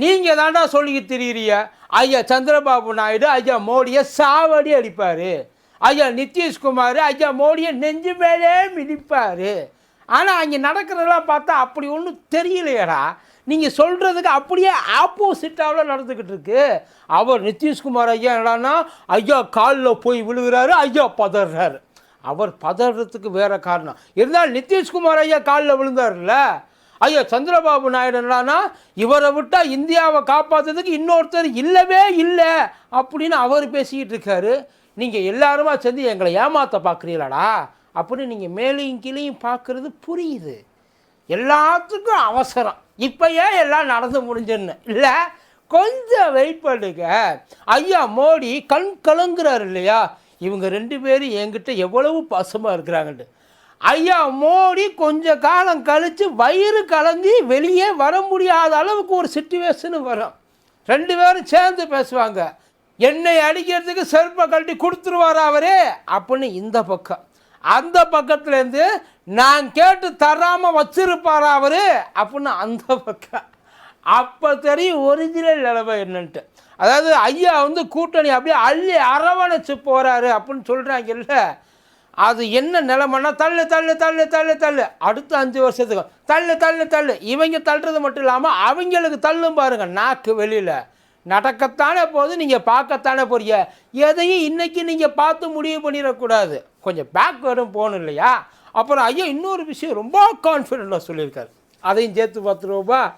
நீங்கள் தாண்டா சொல்லி திரியிறிய ஐயா சந்திரபாபு நாயுடு ஐயா மோடியை சாவடி அடிப்பார். ஐயா நிதிஷ்குமார் ஐயா மோடியை நெஞ்சு மேலே மிதிப்பார். ஆனால் அங்கே நடக்கிறதெல்லாம் பார்த்தா அப்படி ஒன்றும் தெரியலையடா. நீங்கள் சொல்கிறதுக்கு அப்படியே ஆப்போசிட்டாவில் நடந்துக்கிட்டு இருக்கு அவர் நிதிஷ்குமார் ஐயா என்னடான்னா ஐயா காலில் போய் விழுகிறாரு ஐயா பதறாரு. அவர் பதறதுக்கு வேறு காரணம். இருந்தாலும் நிதிஷ்குமார் ஐயா காலில் விழுந்தார்ல ஐயா சந்திரபாபு நாயுடு என்னடான்னா இவரை விட்டால் இந்தியாவை காப்பாற்றுறதுக்கு இன்னொருத்தர் இல்லவே இல்லை அப்படின்னு அவர் பேசிக்கிட்டு இருக்காரு. நீங்கள் எல்லாருமா சேர்ந்து எங்களை ஏமாற்ற பார்க்குறீங்களாடா அப்படின்னு நீங்கள் மேலையும் கீழையும் பார்க்குறது புரியுது. எல்லாத்துக்கும் அவசரம். இப்போ ஏன் எல்லாம் நடந்து முடிஞ்சுன்னு இல்லை கொஞ்சம் வெயிட் பண்ணுங்க. ஐயா மோடி கண் கலங்குறாரு இல்லையா? இவங்க ரெண்டு பேரும் என்கிட்ட எவ்வளவு பாசமாக இருக்கிறாங்கன்ட்டு ஐயா மோடி கொஞ்ச காலம் கழித்து வயிறு கலந்தி வெளியே வர முடியாத அளவுக்கு ஒரு சுச்சுவேஷனு வரும். ரெண்டு பேரும் சேர்ந்து பேசுவாங்க. என்னை அடிக்கிறதுக்கு செருப்பை கழட்டி கொடுத்துருவார் அவரே? அப்படின்னு இந்த பக்கம். அந்த பக்கத்துலேருந்து நான் கேட்டு தராமல் வச்சிருப்பாரா அவர்? அப்படின்னு அந்த பக்கம். அப்போ தெரியும் ஒரிஜினல் நிலைமை என்னன்ட்டு. அதாவது ஐயா வந்து கூட்டணி அப்படியே அள்ளி அரவணைச்சு போகிறாரு அப்படின்னு சொல்கிறாங்கல்ல அது என்ன நிலமன்னா தள்ளு தள்ளு தள்ளு தள்ளு தள்ளு. அடுத்த அஞ்சு வருஷத்துக்கு தள்ளு தள்ளு தள்ளு. இவங்க தள்ளுறது மட்டும் இல்லாமல் அவங்களுக்கு தள்ளும் பாருங்கள் நாக்கு வெளியில். நடக்கத்தானே போது நீங்கள் பார்க்கத்தானே போறீங்க. எதையும் இன்றைக்கி நீங்கள் பார்த்து முடிவு பண்ணிடக்கூடாது. கொஞ்சம் பேக்வேர்டும் போகணும் இல்லையா? அப்புறம் ஐயா இன்னொரு விஷயம் ரொம்ப கான்ஃபிடென்ட்டாக சொல்லியிருக்காரு. அதையும் சேர்த்து பார்த்துருவோப்பா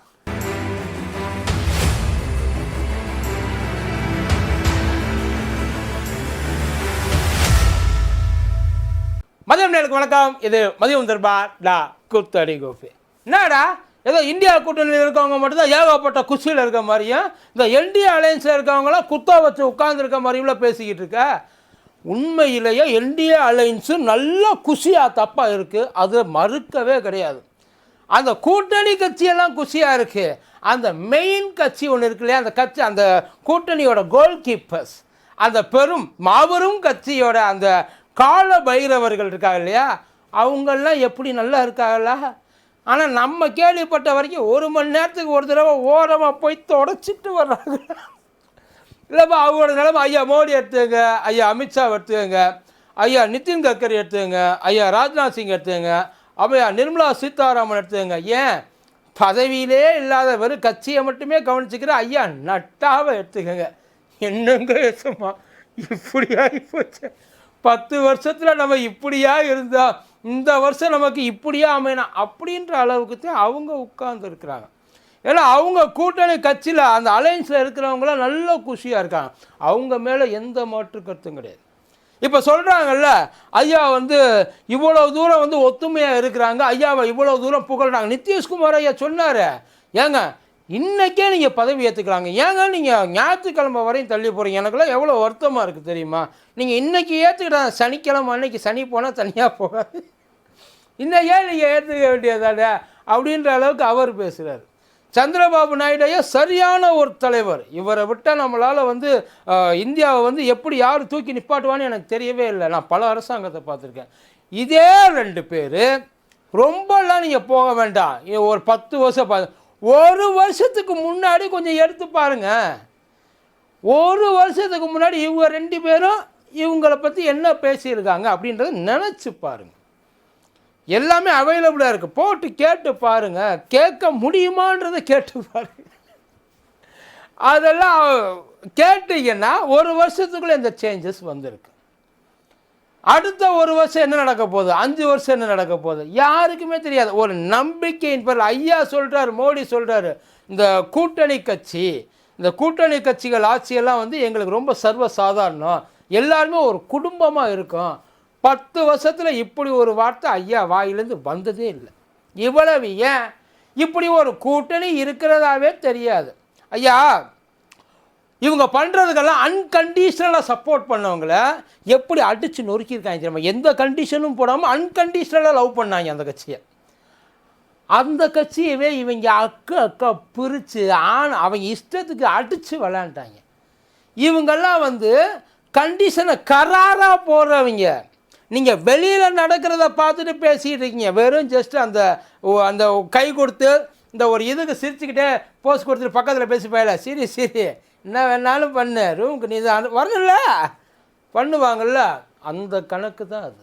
மதியம் நேருக்கு வணக்கம். இது மதியம் தர்பார் டா குத்தடி கோபி. என்னடா? ஏதோ இந்தியா கூட்டணியில் இருக்கவங்க மட்டும்தான் ஏகப்பட்ட குஷியில் இருக்க மாதிரியும் இந்த என்டிஏ அலையன்ஸில் இருக்கவங்களாம் குத்தா வச்சு உட்காந்துருக்க மாதிரியும்ல பேசிக்கிட்டு இருக்க. உண்மையிலேயே என்டிஏ அலையன்ஸு நல்ல குஷியாக தப்பாக இருக்குது அது மறுக்கவே கிடையாது. அந்த கூட்டணி கட்சியெல்லாம் குஷியாக இருக்குது அந்த மெயின் கட்சி ஒன்று இருக்கு இல்லையா? அந்த கட்சி அந்த கூட்டணியோட கோல் கீப்பர்ஸ் அந்த பெரும் மாபெரும் கட்சியோட அந்த கால பைரவர்கள் இருக்காங்க இல்லையா? அவங்கெல்லாம் எப்படி நல்லா இருக்காங்களா? ஆனால் நம்ம கேள்விப்பட்ட வரைக்கும் ஒரு மணி நேரத்துக்கு ஒரு தடவை ஓரமாக போய் தொடச்சிட்டு வர்றாங்க. இல்லைப்பா அவங்களோட நிலமை ஐயா மோடி எடுத்துங்க ஐயா அமித்ஷா எடுத்துக்கங்க ஐயா நிதின் கட்கரி எடுத்துங்க ஐயா ராஜ்நாத் சிங் எடுத்துங்க ஐயா நிர்மலா சீதாராமன் எடுத்துங்க ஏன்? பதவியிலே இல்லாத வெறும் கட்சியை மட்டுமே கவனிச்சுக்கிற ஐயா நட்டாவை எடுத்துக்கங்க. என்னங்க சும்மா? இப்படி ஆகி போச்சு? பத்து வருஷத்தில் நம்ம இப்படியா இருந்தால் இந்த வருஷம் நமக்கு இப்படியா அமையணும் அப்படின்ற அளவுக்கு தான் அவங்க உட்கார்ந்துருக்கிறாங்க ஏன்னா அவங்க கூட்டணி கட்சியில் அந்த அலையன்ஸில் இருக்கிறவங்களாம் நல்ல குஷியாக இருக்காங்க. அவங்க மேலே எந்த மாற்று கருத்தும் கிடையாது. இப்போ சொல்கிறாங்கல்ல ஐயா வந்து இவ்வளோ தூரம் வந்து ஒத்துமையாக இருக்கிறாங்க ஐயாவை இவ்வளோ தூரம் புகழ்றாங்க. நிதிஷ்குமார் ஐயா சொன்னார் ஏங்க இன்றைக்கே நீங்கள் பதவி ஏற்றுக்கலாங்க ஏங்க நீங்கள் ஞாயிற்றுக்கிழமை வரையும் தள்ளி போகிறீங்க எனக்குலாம் எவ்வளோ வருத்தமாக இருக்குது தெரியுமா? நீங்கள் இன்றைக்கி ஏற்றுக்கிட்டாங்க சனிக்கிழமை அன்னைக்கு சனி போனால் தனியாக போகாது. இன்னும் ஏன் நீங்கள் ஏற்றுக்க வேண்டியதாடா அப்படின்ற அளவுக்கு அவர் பேசுகிறார் சந்திரபாபு நாயுடு ஐயா சரியான ஒரு தலைவர். இவரை விட்டால் நம்மளால் வந்து இந்தியாவை வந்து எப்படி யார் தூக்கி நிப்பாட்டுவான்னு எனக்கு தெரியவே இல்லை. நான் பல அரசாங்கத்தை பார்த்துருக்கேன். இதே ரெண்டு பேர் ரொம்பலாம் நீங்கள் போக வேண்டாம். ஒரு பத்து வருஷம் பா ஒரு வருஷத்துக்கு முன்னாடி கொஞ்சம் எடுத்து பாருங்க. ஒரு வருஷத்துக்கு முன்னாடி இவங்க ரெண்டு பேரும் இவங்களை பற்றி என்ன பேசியிருக்காங்க அப்படின்றத நினச்சி பாருங்கள் எல்லாமே அவைலபிளாக இருக்குது போட்டு கேட்டு பாருங்க. கேட்க முடியுமான்றதை கேட்டு பாருங்க. அதெல்லாம் கேட்டீங்கன்னா ஒரு வருஷத்துக்குள்ளே இந்த சேஞ்சஸ் வந்திருக்கு. அடுத்த ஒரு வருஷம் என்ன நடக்க போகுது? அஞ்சு வருஷம் என்ன நடக்க போகுது? யாருக்குமே தெரியாது. ஒரு நம்பிக்கையின் பேர் ஐயா சொல்கிறாரு மோடி சொல்கிறாரு இந்த கூட்டணி கட்சி இந்த கூட்டணி கட்சிகள் ஆட்சியெல்லாம் வந்து எங்களுக்கு ரொம்ப சர்வ சாதாரணம் எல்லாருமே ஒரு குடும்பமாக இருக்கும். பத்து வருஷத்தில் இப்படி ஒரு வார்த்தை ஐயா வாயிலேருந்து வந்ததே இல்லை. இவ்வளவு ஏன்? இப்படி ஒரு கூட்டணி இருக்கிறதாவே தெரியாது. ஐயா இவங்க பண்ணுறதுக்கெல்லாம் அன்கண்டிஷனலாக சப்போர்ட் பண்ணவங்கள எப்படி அடித்து நொறுக்கியிருக்காங்க தெரியுமா? எந்த கண்டிஷனும் போடாமல் அன்கண்டிஷனலாக லவ் பண்ணாங்க அந்த கட்சியை. அந்த கட்சியவே இவங்க அக்கா அக்கா பிரித்து ஆண் அவங்க இஷ்டத்துக்கு அடித்து விளாண்டாங்க இவங்கெல்லாம் வந்து கண்டிஷனை கராராக போடுறவங்க. நீங்கள் வெளியில் நடக்கிறத பார்த்துட்டு பேசிகிட்டு இருக்கீங்க. வெறும் ஜஸ்ட் அந்த ஓ- அந்த கை கொடுத்து இந்த ஒரு இதுக்கு சிரிச்சுக்கிட்டே போஸ் கொடுத்துட்டு பக்கத்தில் பேசி போயல சரி சரி என்ன வேணாலும் பண்ணு ரூமுக்கு நீ தான் வரணும்ல? பண்ணுவாங்கல்ல? அந்த கணக்கு தான் அது.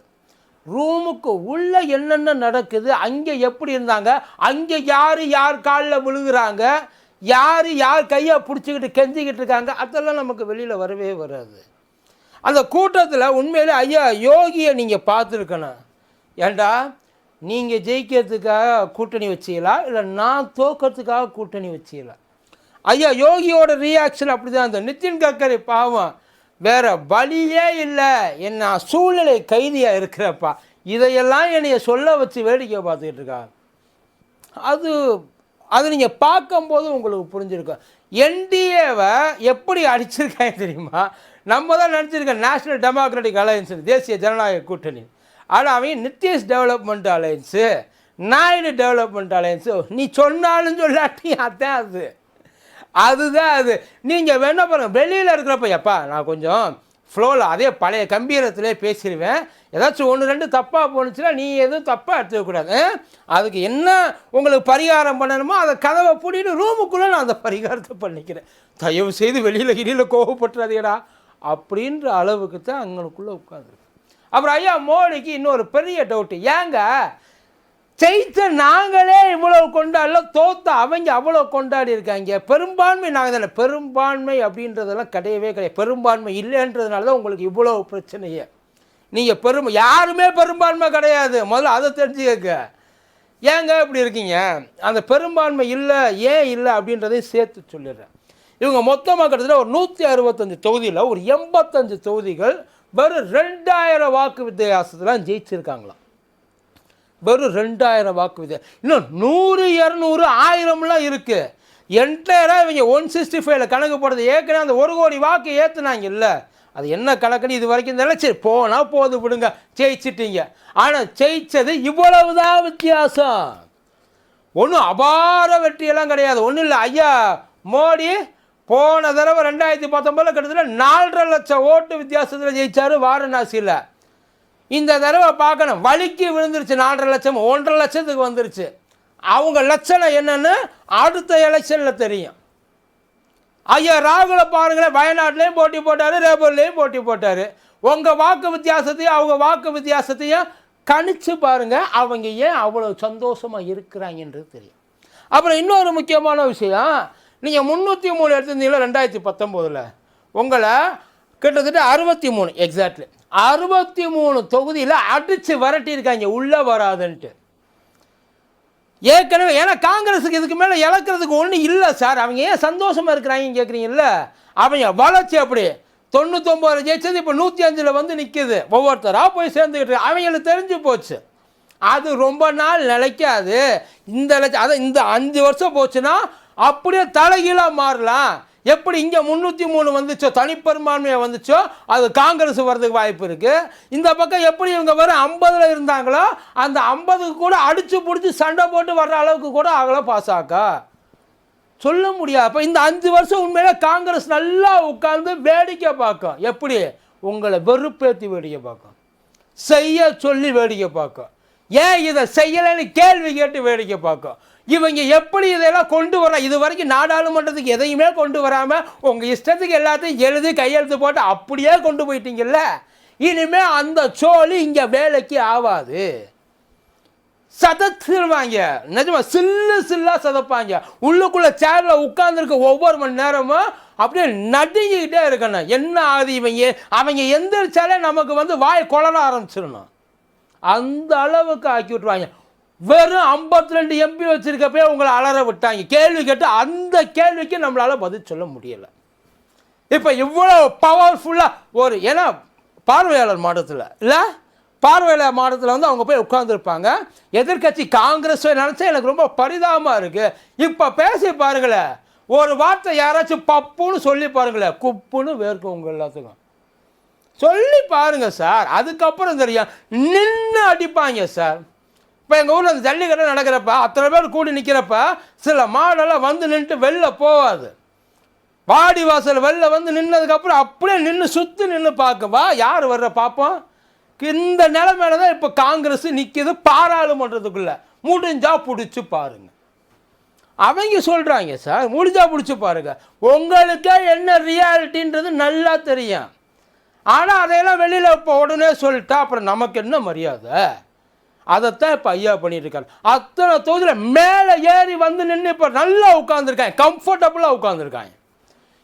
ரூமுக்கு உள்ளே என்னென்ன நடக்குது அங்கே எப்படி இருந்தாங்க அங்கே யார் யார் காலில் விழுகிறாங்க யார் யார் கையை பிடிச்சிக்கிட்டு கெஞ்சிக்கிட்டு இருக்காங்க அதெல்லாம் நமக்கு வெளியில் வரவே வராது. அந்த கூட்டத்தில் உண்மையிலே ஐயா யோகியை நீங்கள் பார்த்துருக்கணும். ஏண்டா நீங்கள் ஜெயிக்கிறதுக்காக கூட்டணி வச்சிக்கலாம் இல்லை நான் தோக்கிறதுக்காக கூட்டணி வச்சிக்கலாம் ஐயா யோகியோட ரியாக்ஷன் அப்படி தான் இருந்தது. நிதின் கட்கரி பாவம் வேற வழியே இல்லை. என்ன சூழ்நிலை கைதியாக இருக்கிறப்பா. இதையெல்லாம் என்னைய சொல்ல வச்சு வேடிக்கை பார்த்துக்கிட்டு இருக்கா. அது அது நீங்கள் பார்க்கும்போது உங்களுக்கு புரிஞ்சிருக்கும். என்டிஏவை எப்படி அடிச்சிருக்காங்க தெரியுமா? நம்ம தான் நினச்சிருக்கோம் நேஷ்னல் டெமோக்ராட்டிக் அலையன்ஸ் தேசிய ஜனநாயக கூட்டணி. ஆனால் அவன் Nitish development alliance Naidu development alliance நீ சொன்னாலும் சொல்லாட்டி அதான் அது. அதுதான் அது. நீங்கள் வேணா பாருங்கள் வெளியில் இருக்கிறப்ப எப்பா நான் கொஞ்சம் ஃப்ளோவில் அதே பழைய கம்பீரத்திலே பேசிடுவேன் ஏதாச்சும் ஒன்று ரெண்டு தப்பாக போணுச்சுன்னா நீ எதுவும் தப்பாக எடுத்துக்கக்கூடாது அதுக்கு என்ன உங்களுக்கு பரிகாரம் பண்ணணுமோ அதை கதவை பூட்டிட்டு ரூமுக்குள்ளே நான் அந்த பரிகாரத்தை பண்ணிக்கிறேன். தயவு செய்து வெளியில் கிளியில் கோவப்பட்டுறாதீடா அப்படின்ற அளவுக்கு தான் அங்களுக்குள்ளே உட்காந்துருக்கு அப்புறம் ஐயா மோடிக்கு இன்னொரு பெரிய டவுட்டு ஏங்க ஜெயித்த நாங்களே இவ்வளவு கொண்டாடல தோத்த அவங்க அவ்வளோ கொண்டாடி இருக்காங்க. பெரும்பான்மை நாங்கள் தானே. பெரும்பான்மை அப்படின்றதெல்லாம் கிடையவே கிடையாது. பெரும்பான்மை இல்லைன்றதுனால தான் உங்களுக்கு இவ்வளோ பிரச்சனையே. நீங்கள் பெரும் யாருமே பெரும்பான்மை கிடையாது. முதல்ல அதை தெரிஞ்சுக்க ஏங்க இப்படி இருக்கீங்க? அந்த பெரும்பான்மை இல்லை ஏன் இல்லை அப்படின்றதையும் சேர்த்து சொல்லிடுறேன். இவங்க மொத்தமாக கிட்டத்தட்ட ஒரு நூற்றி அறுபத்தஞ்சு தொகுதியில் ஒரு எண்பத்தஞ்சு தொகுதிகள் வெறும் ரெண்டாயிரம் வாக்கு வித்தியாசத்தில் ஜெயிச்சிருக்காங்களாம். வெறும் ரெண்டாயிரம் வாக்கு வித்தியா இன்னும் நூறு இரநூறு ஆயிரம்லாம் இருக்குது என்டையராக இவங்க ஒன் சிக்ஸ்டி ஃபைவ்ல கணக்கு போடுறது ஏற்கனவே அந்த ஒரு கோடி வாக்கு ஏற்றுனாங்க இல்லை அது என்ன கணக்குன்னு இது வரைக்கும் தெரியல. சரி போனால் போது விடுங்க. ஜெயிச்சிட்டீங்க. ஆனால் ஜெயிச்சது இவ்வளவுதான் வித்தியாசம். ஒன்றும் அபார வெற்றியெல்லாம் கிடையாது. ஒன்றும் இல்லை. ஐயா மோடி போன தடவை ரெண்டாயிரத்தி பத்தொம்பதில் கிட்டத்தட்ட நாலரை லட்சம் ஓட்டு வித்தியாசத்தில் ஜெயிச்சாரு வாரணாசியில். இந்த தடவை பார்க்கணும். வலிக்கு விழுந்துருச்சு. நாலரை லட்சம் ஒன்றரை லட்சத்துக்கு வந்துருச்சு. அவங்க லட்சணம் என்னென்னு அடுத்த எலெக்ஷனில் தெரியும். ஐயா ராகுல பாருங்களேன் வயநாட்டிலையும் போட்டி போட்டார் ரேபூர்லேயும் போட்டி போட்டார். உங்கள் வாக்கு வித்தியாசத்தையும் அவங்க வாக்கு வித்தியாசத்தையும் கணிச்சு பாருங்க. அவங்க ஏன் அவ்வளோ சந்தோஷமாக இருக்கிறாங்கன்றது தெரியும். அப்புறம் இன்னொரு முக்கியமான விஷயம். நீங்கள் முந்நூற்றி மூணு எடுத்திருந்தீங்களா? ரெண்டாயிரத்தி பத்தொம்போதில். உங்களை கிட்டத்தட்ட அறுபத்தி மூணு எக்ஸாக்ட்லி அறுபத்தி மூணு தொகுதியில் அடித்து விரட்டியிருக்காங்க. உள்ளே வராதுன்ட்டு. ஏற்கனவே ஏன்னா காங்கிரஸுக்கு இதுக்கு மேலே இழக்கிறதுக்கு ஒன்றும் இல்லை சார். அவங்க ஏன் சந்தோஷமாக இருக்கிறாங்கன்னு கேட்குறீங்கல்ல அவங்க வளர்ச்சி அப்படி. தொண்ணூத்தொம்பது ஜெயிச்சது இப்போ நூற்றி அஞ்சில் வந்து நிற்கிது ஒவ்வொருத்தராக போய் சேர்ந்துக்கிட்டு அவங்களுக்கு தெரிஞ்சு போச்சு. அது ரொம்ப நாள் நிலைக்காது. இந்த லட்சம் அதான் இந்த அஞ்சு வருஷம் போச்சுன்னா அப்படியே தலைகீழாக மாறலாம். எப்படி இங்கே முந்நூற்றி மூணு வந்துச்சோ தனிப்பெரும்பான்மையாக வந்துச்சோ அது காங்கிரஸ் வர்றதுக்கு வாய்ப்பு இருக்குது இந்த பக்கம் எப்படி இவங்க வரும் ஐம்பதில் இருந்தாங்களோ அந்த ஐம்பதுக்கு கூட அடித்து பிடிச்சி சண்டை போட்டு வர்ற அளவுக்கு கூட ஆகலாம் பாஸ் ஆக்கா சொல்ல முடியாது. அப்போ இந்த அஞ்சு வருஷம் உண்மையிலே காங்கிரஸ் நல்லா உட்காந்து வேடிக்கை பார்க்கும். எப்படி? உங்களை வெறுப்பேற்றி வேடிக்கை பார்க்கும். செய்ய சொல்லி வேடிக்கை பார்க்கும். ஏன் இதை செய்யலைன்னு கேள்வி கேட்டு வேடிக்கை பார்க்கும். இவங்க எப்படி இதெல்லாம் கொண்டு வர? இது வரைக்கும் நாடாளுமன்றத்துக்கு எதையுமே கொண்டு வராமல் உங்கள் இஷ்டத்துக்கு எல்லாத்தையும் எழுதி கையெழுத்து போட்டு அப்படியே கொண்டு போயிட்டீங்கல்ல? இனிமேல் அந்த சோழி இங்கே வேலைக்கு ஆகாது சதச்சிருவாங்க நிஜமா சில்லு சில்லா சதப்பாங்க. உள்ளுக்குள்ள சேர்ல உட்கார்ந்துருக்க ஒவ்வொரு மணி நேரமும் அப்படியே நடுங்கிக்கிட்டே இருக்கணும். என்ன ஆகுது இவங்க? அவங்க எந்திரிச்சாலே நமக்கு வந்து வாய் குளர ஆரம்பிச்சிடணும். அந்த அளவுக்கு ஆக்கி விட்டுருவாங்க. வெறும் 52 ரெண்டு எம்பி வச்சிருக்கப்பே உங்களை அலற விட்டாங்க. கேள்வி கேட்டு அந்த கேள்விக்கு நம்மளால் பதில் சொல்ல முடியல. இப்போ இவ்வளோ பவர்ஃபுல்லாக ஒரு ஏன்னா பார்வையாளர் மாடத்தில் இல்லை? பார்வையாளர் மாடத்தில் வந்து அவங்க போய் உட்காந்துருப்பாங்க எதிர்க்கட்சி காங்கிரஸ் நினச்சா எனக்கு ரொம்ப பரிதாபமாக இருக்குது இப்போ பேசி பாருங்களேன். ஒரு வார்த்தை யாராச்சும் பப்புன்னு சொல்லி பாருங்களேன். குப்புன்னு வேர்க்கும் உங்கள் எல்லாத்துக்கும். சொல்லி பாருங்கள் சார். அதுக்கப்புறம் தெரியும். நின்று அடிப்பாங்க சார். இப்போ எங்கள் ஊரில் அந்த ஜல்லிக்கட்டு நடக்கிறப்ப அத்தனை பேர் கூடி நிற்கிறப்ப சில மாடெல்லாம் வந்து நின்றுட்டு வெளில போகாது வாடி வாசல் வெளில வந்து நின்னதுக்கப்புறம் அப்படியே நின்று சுற்றி நின்று பார்க்கவா யார் வர்ற பார்ப்போம். இந்த நிலைமையில தான் இப்போ காங்கிரஸ் நிற்கிது பாராளுமன்றத்துக்குள்ள. முடிஞ்சா பிடிச்சி பாருங்க. அவங்க சொல்கிறாங்க சார் முடிஞ்சா பிடிச்சி பாருங்க. உங்களுக்கே என்ன ரியாலிட்டின்றது நல்லா தெரியும். ஆனால் அதையெல்லாம் வெளியில் இப்போ உடனே சொல்லிட்டா அப்புறம் நமக்கு என்ன மரியாதை? அதைத்தான் இப்போ ஐயா பண்ணிட்டு இருக்காரு அத்தனை தொகுதியில் மேலே ஏறி வந்து நின்று இப்போ நல்லா உட்காந்துருக்காங்க கம்ஃபர்டபுளாக உட்காந்துருக்காங்க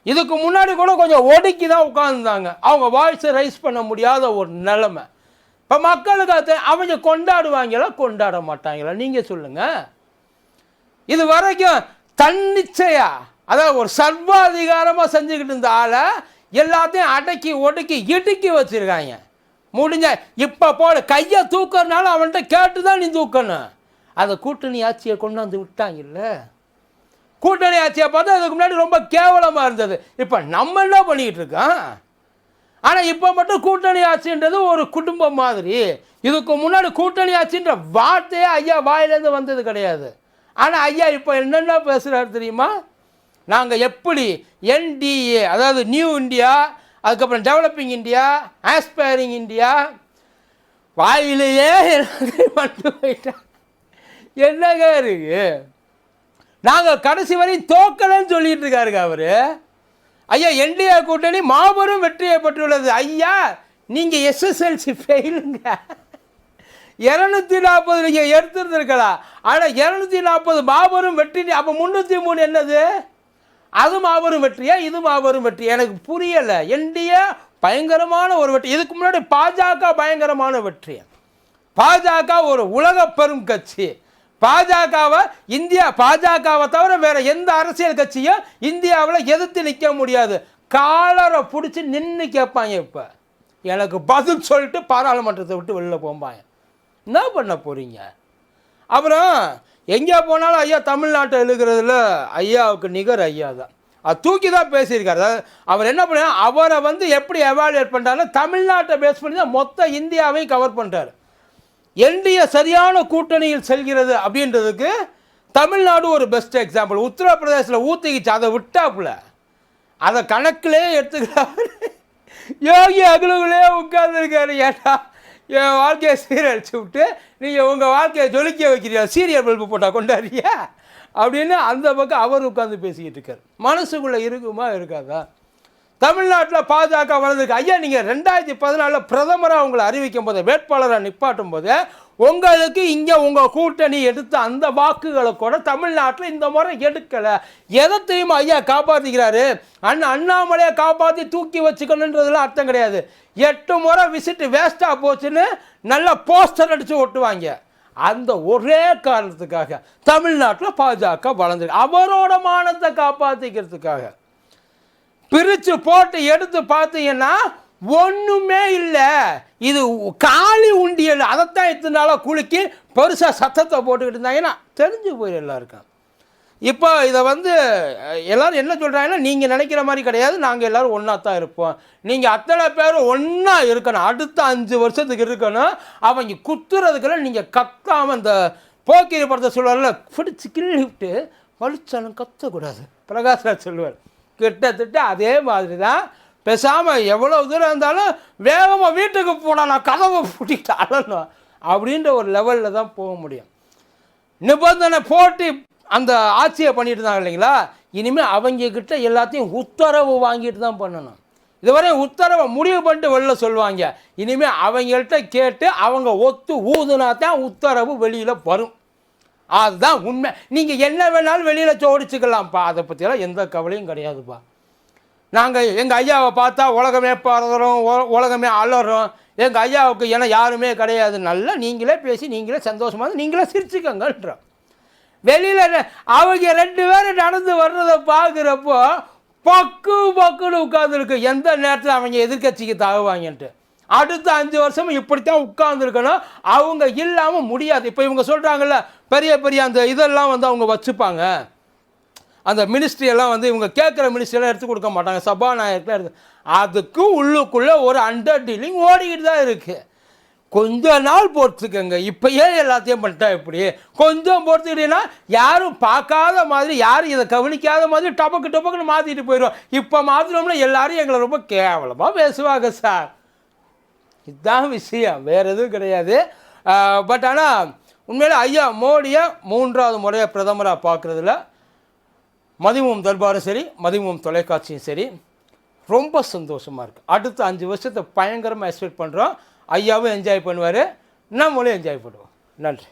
இதுக்கு முன்னாடி கூட கொஞ்சம் ஒடுக்கி தான் உட்காந்துருந்தாங்க அவங்க வாய்ஸை ரைஸ் பண்ண முடியாத ஒரு நிலமை. இப்போ மக்களுக்கு அது அவங்க கொண்டாடுவாங்களா? கொண்டாட மாட்டாங்களா? நீங்கள் சொல்லுங்கள் இது வரைக்கும் தன்னிச்சையா அதாவது ஒரு சர்வாதிகாரமாக செஞ்சுக்கிட்டு இருந்த ஆளை எல்லாத்தையும் அடக்கி ஒடுக்கி இடுக்கி வச்சுருக்காங்க. முடிஞ்ச இப்போ போட கையை தூக்கறனால அவன்கிட்ட கேட்டு தான் நீ தூக்கணும். அதை கூட்டணி ஆட்சியை கொண்டாந்து விட்டாங்கல்ல கூட்டணி ஆட்சியை பார்த்தா அதுக்கு முன்னாடி ரொம்ப கேவலமாக இருந்தது. இப்போ நம்ம என்ன பண்ணிக்கிட்டு இருக்கோம்? ஆனால் இப்போ மட்டும் கூட்டணி ஆட்சின்றது ஒரு குடும்பம் மாதிரி. இதுக்கு முன்னாடி கூட்டணி ஆட்சின்ற வார்த்தையே ஐயா வாயிலேருந்து வந்தது கிடையாது. ஆனால் ஐயா இப்போ என்னென்ன பேசுகிறாரு தெரியுமா? நாங்கள் எப்படி என்டிஏ அதாவது நியூ இந்தியா அதுக்கப்புறம் டெவலப்பிங் இந்தியா ஆஸ்பைரிங் இந்தியா வாயிலேயே எல்லாத்தையும் போயிட்டான் என்னங்க இருக்கு நாங்கள் கடைசி வரையும் தோக்கலன்னு சொல்லிட்டு இருக்காருங்க அவர். ஐயா என்டிஏ கூட்டணி மாபெரும் வெற்றியை பெற்றுள்ளது. ஐயா நீங்கள் எஸ்எஸ்எல்சி ஃபெயிலுங்க இரநூத்தி நாற்பது நீங்கள் எடுத்துருந்துருக்கலாம். ஆனால் இரநூத்தி நாற்பது மாபெரும் வெற்றி அப்போ முந்நூற்றி மூணு என்னது? அது மாபெரும் வெற்றியா இது மாபெரும் வெற்றி எனக்கு புரியலை. என்டிஏ பயங்கரமான ஒரு வெற்றி. இதுக்கு முன்னாடி பாஜக பயங்கரமான வெற்றி. பாஜக ஒரு உலக பெரும் கட்சி. பாஜகவை இந்தியா பாஜகவை தவிர வேற எந்த அரசியல் கட்சியும் இந்தியாவில் எதிர்த்து நிற்க முடியாது. காலரை பிடிச்சி நின்று கேட்பாங்க இப்போ. எனக்கு பதில் சொல்லிட்டு பாராளுமன்றத்தை விட்டு வெளில போம்பாங்க. என்ன பண்ண போகிறீங்க அப்புறம் எங்கே போனாலும் ஐயா தமிழ்நாட்டை எழுகிறதுல ஐயாவுக்கு நிகர் ஐயா தான். அது தூக்கி தான் பேசியிருக்காரு. அதாவது அவர் என்ன பண்ண அவரை வந்து எப்படி எவாலுவேட் பண்ணுறாருன்னா தமிழ்நாட்டை பேஸ் பண்ணி தான் மொத்த இந்தியாவையும் கவர் பண்ணுறாரு என்டிஏ சரியான கூட்டணியில் செல்கிறது அப்படின்றதுக்கு தமிழ்நாடு ஒரு பெஸ்ட் எக்ஸாம்பிள் உத்தரப்பிரதேசில் ஊற்றிக்கிச்சு அதை விட்டாப்புல. அதை கணக்கிலே எடுத்துக்கிறாரு. யோகி அகலுகளே உட்கார்ந்துருக்காரு. ஏட்டா என் வாழ்க்கையை சீரழிச்சு விட்டு நீங்கள் உங்கள் வாழ்க்கையை ஜொலிக்க வைக்கிறீங்க சீரியல் பல்பு போட்டால் கொண்டாடுறியா? அப்படின்னு அந்த பக்கம் அவர் உட்காந்து பேசிக்கிட்டு இருக்கார். மனசுக்குள்ளே இருக்குமா இருக்காதா? தமிழ்நாட்டில் பாஜக வளர்ந்துருக்கு. ஐயா நீங்கள் ரெண்டாயிரத்தி பதினாலில் பிரதமராக உங்களை அறிவிக்கும் போது வேட்பாளராக நிப்பாட்டும் போது உங்களுக்கு இங்கே உங்கள் கூட்டணி எடுத்த அந்த வாக்குகளை கூட தமிழ்நாட்டில் இந்த முறை எடுக்கலை. எதத்தையும் ஐயா காப்பாற்றிக்கிறாரு அண்ணா அண்ணாமலையை காப்பாற்றி தூக்கி வச்சுக்கணுன்றதுலாம் அர்த்தம் கிடையாது. எட்டு முறை விசிட்டு வேஸ்ட்டாக போச்சுன்னு நல்லா போஸ்டர் அடித்து ஒட்டுவாங்க. அந்த ஒரே காரணத்துக்காக தமிழ்நாட்டில் பாஜக வளர்ந்துருக்கு அவரோட மானத்தை காப்பாற்றிக்கிறதுக்காக பிரித்து போட்டு எடுத்து பார்த்தீங்கன்னா ஒன்றுமே இல்லை. இது காளி உண்டியல். அதைத்தான் எத்தனை நாளாக குலுக்கி பெருசாக சத்தத்தை போட்டுக்கிட்டு இருந்தாங்கன்னா தெரிஞ்சு போயிடும் எல்லாருக்கும். இப்போ இதை வந்து எல்லோரும் என்ன சொல்கிறாங்கன்னா நீங்கள் நினைக்கிற மாதிரி கிடையாது. நாங்கள் எல்லாரும் ஒன்றா தான் இருப்போம். நீங்கள் அத்தனை பேரும் ஒன்றா இருக்கணும். அடுத்த அஞ்சு வருஷத்துக்கு இருக்கணும். அவங்க குத்துறதுக்கெல்லாம் நீங்கள் கத்தாமல் இந்த போக்கிரி படத்தை சொல்லுவார்ல பிடிச்சி கிள்ளி விட்டு வலிச்சாலும் கத்தக்கூடாது. பிரகாஷ்ராஜ் சொல்லுவார். கிட்டத்தட்ட அதே மாதிரி தான் பேசாமல் எவ்வளோ தூரம் இருந்தாலும் வேகமாக வீட்டுக்கு போனால் நான் கதவை பூட்டிட்டு அழணும் அப்படின்ற ஒரு லெவலில் தான் போக முடியும். நிபந்தனை போட்டு அந்த ஆட்சியை பண்ணிட்டு இருந்தாங்க இல்லைங்களா? இனிமேல் அவங்கக்கிட்ட எல்லாத்தையும் உத்தரவு வாங்கிட்டு தான் பண்ணணும். இதுவரை உத்தரவை முடிவு பண்ணிட்டு வெளில சொல்லுவாங்க. இனிமேல் அவங்கள்ட்ட கேட்டு அவங்க ஒத்து ஊதுனா தான் உத்தரவு வெளியில் வரும். அதுதான் உண்மை. நீங்கள் என்ன வேணாலும் வெளியில் சோடிச்சுக்கலாம்ப்பா அதை பற்றியெல்லாம் எந்த கவலையும் கிடையாதுப்பா. நாங்கள் எங்கள் ஐயாவை பார்த்தா உலகமே பறந்துடும் உலகமே அலறும். எங்கள் ஐயாவுக்கு ஏன்னா யாருமே கிடையாது. நல்லா நீங்களே பேசி நீங்களே சந்தோஷமா நீங்களே சிரிச்சுக்கங்கன்றோம் வெளியில் அவங்க ரெண்டு பேரும் நடந்து வர்றதை பார்க்குறப்போ பக்கு பக்குன்னு உட்காந்துருக்கு எந்த நேரத்தில் அவங்க எதிர்க்கட்சிக்கு தாகுவாங்கன்ட்டு அடுத்த அஞ்சு வருஷமும் இப்படித்தான் உட்காந்துருக்கணும் அவங்க இல்லாமல் முடியாது. இப்போ இவங்க சொல்கிறாங்கல்ல பெரிய பெரிய அந்த இதெல்லாம் வந்து அவங்க வச்சுப்பாங்க. அந்த மினிஸ்ட்ரியெல்லாம் வந்து இவங்க கேட்குற மினிஸ்ட்ரியெல்லாம் எடுத்து கொடுக்க மாட்டாங்க. சபாநாயகர்லாம் எடுத்து அதுக்கு உள்ளுக்குள்ளே ஒரு அண்டர் டீலிங் ஓடிக்கிட்டு தான் இருக்குது கொஞ்ச நாள் பொறுத்துக்கங்க. இப்போயே எல்லாத்தையும் பண்ணிட்டா இப்படி? கொஞ்சம் பொறுத்துக்கிட்டீங்கன்னா யாரும் பார்க்காத மாதிரி யாரும் இதை கவனிக்காத மாதிரி டபக்கு டபக்குன்னு மாற்றிட்டு போயிடும் இப்போ மாற்றினோம்னா எல்லாரும் எங்களை ரொம்ப கேவலமாக பேசுவாங்க சார் இதுதான் விஷயம். வேறு எதுவும் கிடையாது. பட் ஆனால் உண்மையில் ஐயா மோடியை மூன்றாவது முறையாக பிரதமராக பார்க்குறதுல மதிமும் தர்பாரும் சரி மதிமும் தொலைக்காட்சியும் சரி ரொம்ப சந்தோஷமாக இருக்குது அடுத்த அஞ்சு வருஷத்தை பயங்கரமாக எக்ஸ்பெக்ட் பண்ணுறோம் ஐயாவும் என்ஜாய் பண்ணுவார். நம்மளும் என்ஜாய் பண்ணுவோம். நன்றி.